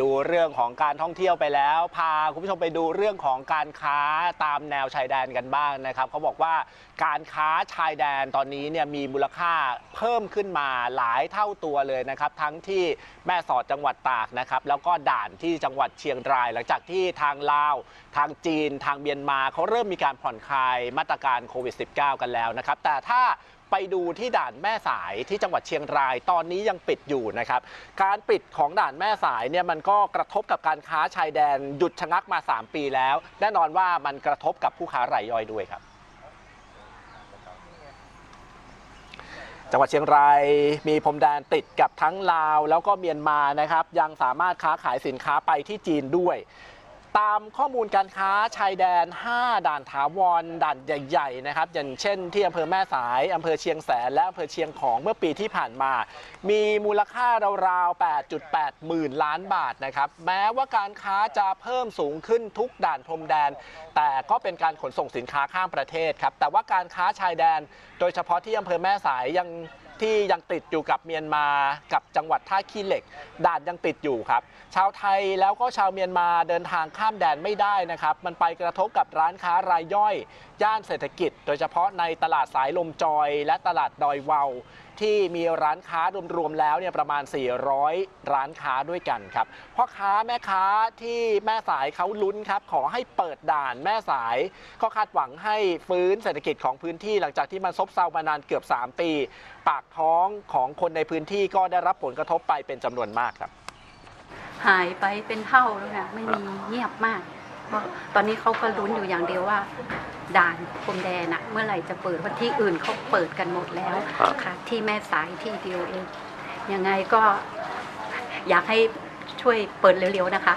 ดูเรื่องของการท่องเที่ยวไปแล้ว พาคุณผู้ชมไปดูเรื่องของการค้าตามแนวชายแดนกันบ้างนะครับเขาบอกว่าการค้าชายแดนตอนนี้เนี่ยมีมูลค่าเพิ่มขึ้นมาหลายเท่าตัวเลยนะครับ ทั้งที่แม่สอดจังหวัดตากนะครับ แล้วก็ด่านที่จังหวัดเชียงราย หลังจากที่ทางลาว ทางจีน ทางเมียนมาเขาเริ่มมีการผ่อนคลายมาตรการโควิด -19 กันแล้วนะครับแต่ถ้า ไปดูที่ด่านแม่สายที่จังหวัดเชียงราย ตอนนี้ยังปิดอยู่นะครับ การปิดของด่านแม่สายเนี่ยมันก็กระทบกับการค้าชายแดนหยุดชะงักมา 3 ปีแล้ว แน่นอนว่ามันกระทบกับผู้ค้ารายย่อยด้วยครับจังหวัดเชียงรายมีพรมแดนติดกับทั้งลาว แล้วก็เมียนมานะครับ ยังสามารถค้าขายสินค้าไปที่จีนด้วย ตามข้อมูลการค้าชายแดน 5 ด่านถาวร ด่านใหญ่ๆนะครับอย่างเช่นที่อำเภอแม่สายอำเภอเชียงแสน และอำเภอเชียงของเมื่อปีที่ผ่านมา มีมูลค่าราวๆ 8.8 หมื่นล้านบาทนะครับแม้ว่าการค้าจะเพิ่มสูงขึ้นทุกด่านพรมแดน แต่ก็เป็นการขนส่งสินค้าข้ามประเทศครับแต่ว่าการค้าชายแดน โดยเฉพาะที่อำเภอแม่สายยังที่ยังติดอยู่กับเมียนมากับจังหวัดท่าขี้เหล็ก ด่านยังติดอยู่ครับ ชาวไทยแล้วก็ชาวเมียนมาเดินทางข้ามแดนไม่ได้นะครับ มันไปกระทบกับร้านค้ารายย่อย ย่านเศรษฐกิจ โดยเฉพาะในตลาดสายลมจอย และตลาดดอยเวาที่มีร้านค้ารวมๆแล้วเนี่ยประมาณ 400 ร้านค้าด้วยกันครับพ่อค้าแม่ค้าที่แม่สายเขาลุ้นครับ ขอให้เปิดด่านแม่สายก็คาดหวังให้ฟื้นเศรษฐกิจของพื้นที่หลังจากที่มันซบเซามานานเกือบ 3 ปี ปากท้องของคนในพื้นที่ก็ได้รับผลกระทบไปเป็นจำนวนมากครับ หายไปเป็นเท่าแล้วค่ะไม่มีเงียบมากเพราะตอนนี้เขาก็ลุ้นอยู่อย่างเดียวว่า ด่านพรมแดนอะเมื่อไหร่จะเปิดเพราะที่อื่นเขาเปิดกันหมดแล้วครับค่ะ ที่แม่สายที่เดียวเองยังไงก็อยากให้ช่วยเปิดเร็วๆนะคะ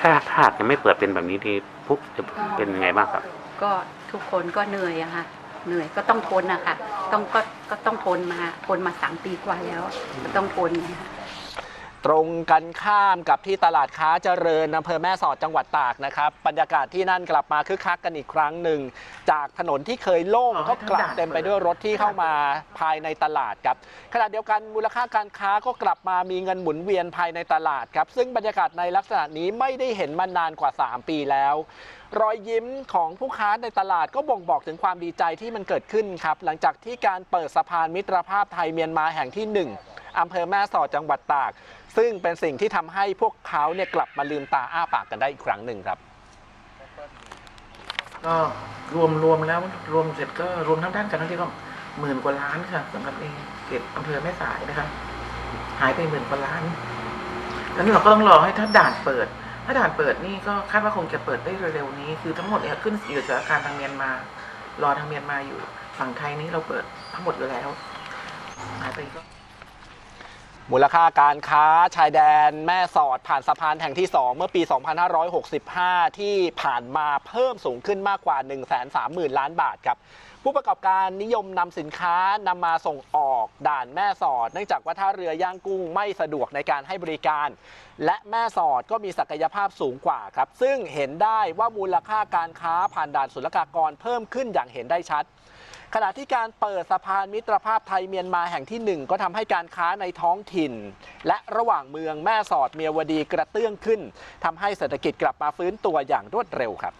ถ้าถ้าหากยังไม่เปิดเป็นแบบนี้ทีปุ๊บจะเป็นยังไงบ้างครับ ก็ทุกคนก็เหนื่อยอะค่ะ เหนื่อยก็ต้องทนนะคะต้องก็ก็ต้องทนมาทนมาสามปีกว่าแล้วก็ต้องทนนะคะ ตรงกันข้ามกับที่ตลาดค้าเจริญอำเภอแม่สอดจังหวัดตากนะครับบรรยากาศที่นั่นกลับมาคึกคักกันอีกครั้งหนึ่ง จากถนนที่เคยโล่งก็กลับเต็มไปด้วยรถที่เข้ามาภายในตลาดครับขณะเดียวกันมูลค่าการค้าก็กลับมามีเงินหมุนเวียนภายในตลาดครับ ซึ่งบรรยากาศในลักษณะนี้ไม่ได้เห็นมานานกว่า 3 ปีแล้วรอยยิ้มของผู้ค้าในตลาดก็บ่งบอกถึงความดีใจที่มันเกิดขึ้นครับ หลังจากที่การเปิดสะพานมิตรภาพไทยเมียนมาแห่งที่หนึ่ง อำเภอแม่สอดจังหวัดตาก ซึ่งเป็นสิ่งที่ทำให้พวกเขาเนี่ยกลับมาลืมตาอ้าปากกันได้อีกครั้งหนึ่งครับก็รวมรวมแล้วรวมเสร็จก็รวมทั้งด้านการท่องเที่ยวก็หมื่นกว่าล้านค่ะสำหรับในเขตอำเภอแม่สายนะคะหายไปหมื่นกว่าล้านแล้วเราก็ต้องรอให้ถ้าด่านเปิด ถ้าด่านเปิดนี่ก็คาดว่าคงจะเปิดได้เร็วๆนี้ คือทั้งหมดเนี่ยขึ้นอยู่กับสถานการณ์ทางเมียนมา รอทางเมียนมาอยู่ ฝั่งไทยนี้เราเปิดทั้งหมดอยู่แล้ว หายไปก็ มูลค่าการค้าชายแดนแม่สอดผ่านสะพานแห่งที่ 2 เมื่อปี 2565 ที่ผ่านมาเพิ่มสูงขึ้นมากกว่า 130,000 ล้านบาทครับ ผู้ประกอบการนิยมนำสินค้านำมาส่งออกด่านแม่สอด เนื่องจากว่าท่าเรือย่างกุ้งไม่สะดวกในการให้บริการ และแม่สอดก็มีศักยภาพสูงกว่าครับ ซึ่งเห็นได้ว่ามูลค่าการค้าผ่านด่านศุลกากรเพิ่มขึ้นอย่างเห็นได้ชัด ขณะที่การเปิดสะพานมิตรภาพไทยเมียนมาแห่งที่หนึ่งก็ทำให้การค้าในท้องถิ่น และระหว่างเมืองแม่สอดเมียวดีกระเตื้องขึ้นทำให้เศรษฐกิจกลับมาฟื้นตัวอย่างรวดเร็วครับ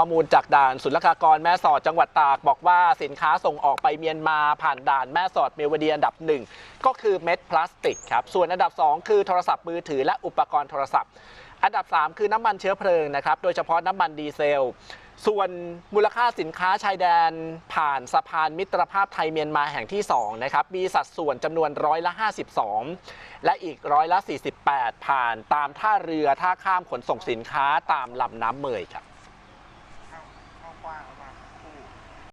ข้อมูลจากด่านศุลกากรแม่สอดจังหวัดตาก บอกว่าสินค้าส่งออกไปเมียนมาผ่านด่านแม่สอดเมวดีอันดับหนึ่งก็คือเม็ดพลาสติกครับ ส่วนอันดับ 2 คือโทรศัพท์มือถือและอุปกรณ์โทรศัพท์ อันดับ 3 คือน้ำมันเชื้อเพลิงนะครับ โดยเฉพาะน้ำมันดีเซลส่วนมูลค่าสินค้าชายแดนผ่านสะพานมิตรภาพไทยเมียนมาแห่งที่ 2 นะครับ มีสัดส่วนจำนวนร้อยละ 52 และอีกร้อยละ 48 ผ่านตามท่าเรือท่าข้ามขนส่งสินค้าตามลำน้ำเมยครับ